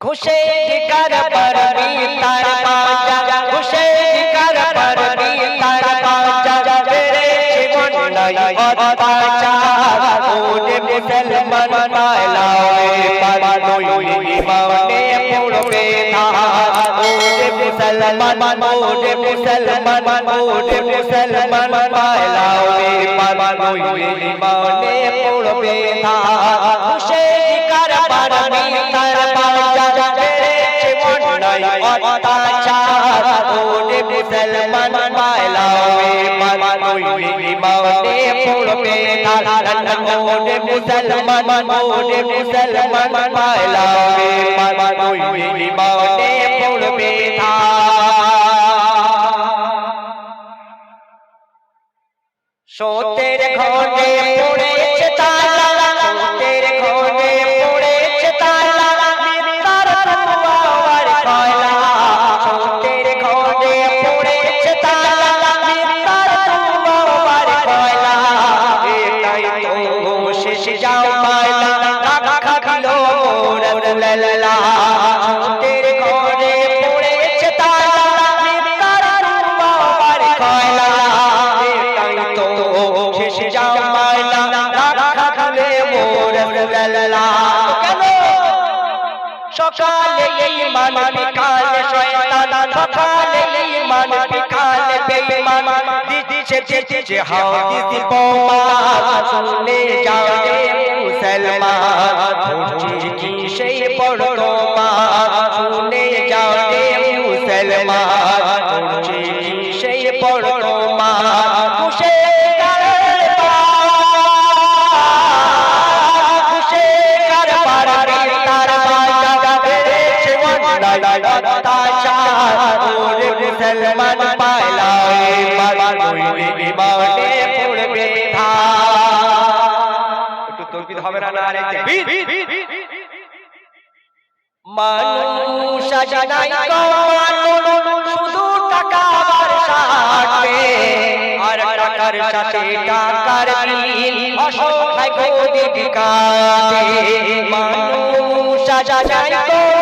খুশে কর পরবি তার পাজা খুশে কর পরবি তার পাজা তেরে জীবন নাই অত্যাচার ওরে মুসলমান পালাওয়ে পালোই ইমানে পড়বে না ওরে মুসলমান ওরে মুসলমান ওরে মুসলমান পালাওয়ে পালোই ইমানে পড়বে না খুশে কর পরবি তার পাজা তেরে নাই অত্যাচার ওরে মুসলমান পালাওয়ে পালোই ইমানে পড়বে না ওরে মুসলমান ওরে মুসলমান পালাওয়ে পালোই ইমানে পড়বে না সতের শেষ দিলে মোর সকালে ইমান বিকালে শয়তান সকালে বিকালে বেঈমান। হাদিস প্রমাণ শুনে যাও মুসলমান। কি সেই পড়ো ইমানে পড়বে একটু হবে না মানুষ জানাই কমানো শুধু টাকা আর আর টাকার সাথে টাকার মিল অসহায় গদি বিকাতে মানুষ জানাই কমানো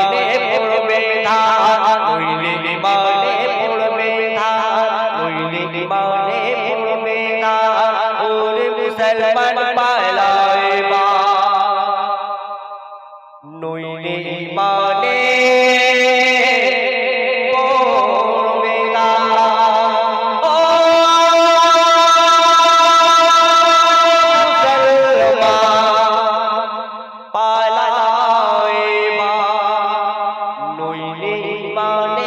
নইলে ইমানে পড়বে না। ও মুসলমান পালাওয়ে বা নইলে ইমানে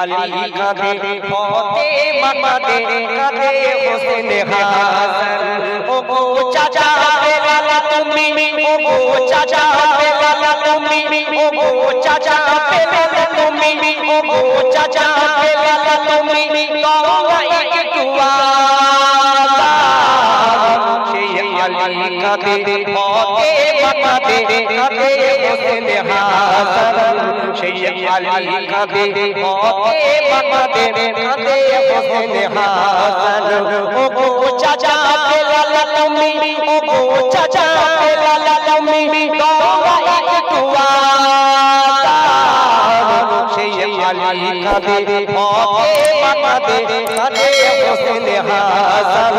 আলী কাঁদে ফতে মামাদে কাঁদে হোসেন হাসান। ও গো চাচা বেলালা তুমি ও গো চাচা বেলালা তুমি ও গো চাচা বেলালা তুমি ও গো চাচা বেলালা তুমি তোমরা একটু সেই কাঁধে ফতে মামাদে কাঁধে হোসেন হাসান। সেই আলী চাচা বেলাল তুমি ও একটু আলী কাঁধে ফতে মামাদে কাঁধে হোসেন আলী হাসান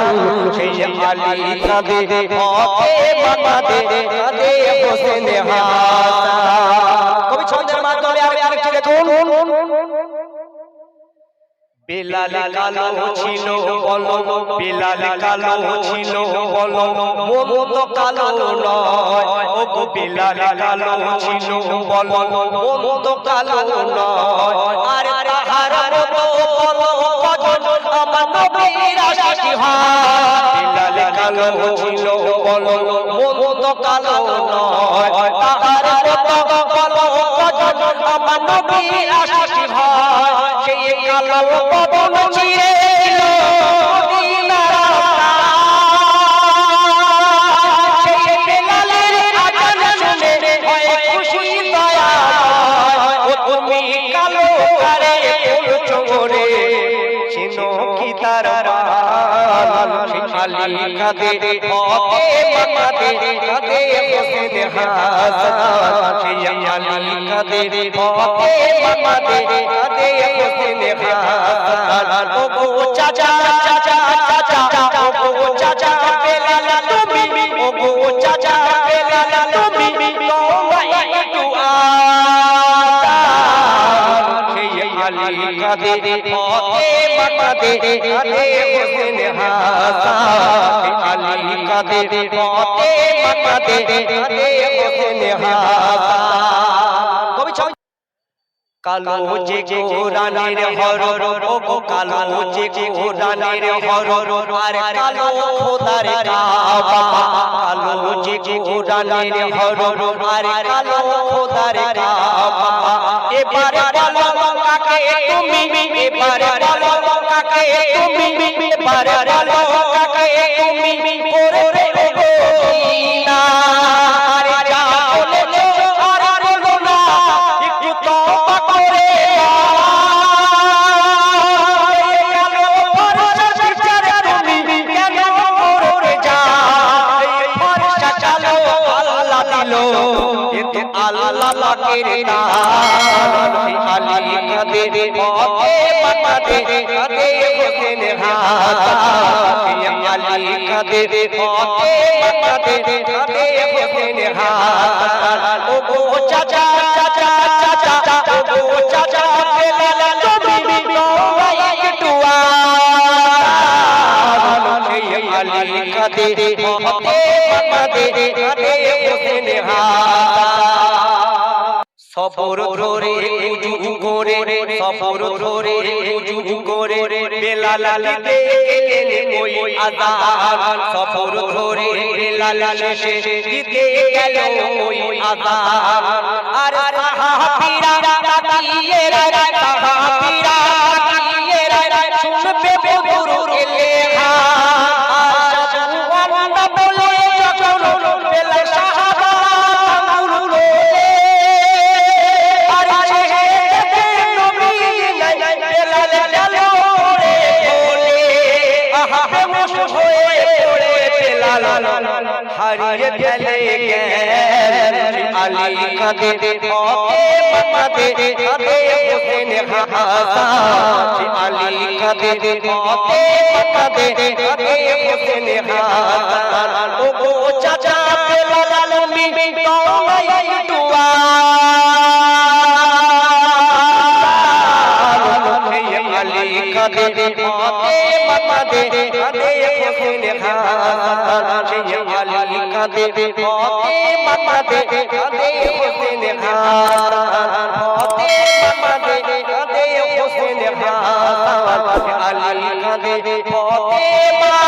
কবি ছন্দের মাধ্যমে আর আরেকটি দেখুন। বেলাল কালো ছিল বলো বেলাল কালো ছিল বলো মমত কালো নয় ও গো বেলাল কালো ছিল বলো মমত কালো নয় আর তাহার মতো নবীর আশিকি হয় বিলাল কালো ছিল বলো কালো নয় তাহার মতো বলো কজন আমার নবীর আশিকি হয় সেই কালো পবন চিরে কাদে পথে মাকাদে কাদে হোসেন হাসান আলী কাদে পথে মাকাদে কাদে হোসেন হাসান ও চাচা চাচা চাচা চাচা কাদে পথে মাকাদে কাদে হোসেন হাসান। আলী কাদে পথে মাকাদে কাদে হোসেন হাসান। কবি ছবি কালো যে গোরানির হরর ও কালো যে গোরানির হরর আর কালো খোদার কাবা। কালো যে গোরানির হরর আর কালো খোদার কাবা। এবারে বলো কাকে তুমি? এবারে বলো কাকে তুমি? এবারে বলো কাকে তুমি? ওরে রে গো না, আরে যা বলেছ না করে কাদের পথে মাকাদে কাদে হোসেন হাসান আলী কাদের পথে মাকাদে কাদে হোসেন হাসান ও গো চাচা চাচা চাচা ও চাচা মাকাদে কাদে হোসেন হাসান সফর ধরে, উজু করে, সফর ধরে, উজু করে বেলালালিতে ওই আযান সফর ধরে, বেলাল দিতে গেল ওই আযান আর সাহাবীরা তাকিয়ে রে হারিয়ে ফেলে আলী কাদের পথে মাকাদে কাদে হোসেন হাসান আলী কাদের পথে মাকাদে কাদে হোসেন হাসান ও গো চাচা তুমি তোমায় একটু আলী কাদের পথে মাকাদে কাদে হোসেন হাসান কাঁদে পথে মাথাতে কাঁদে হোসেন খান পথে মাথাতে কাঁদে হোসেন খান আলী কাঁদে পথে মা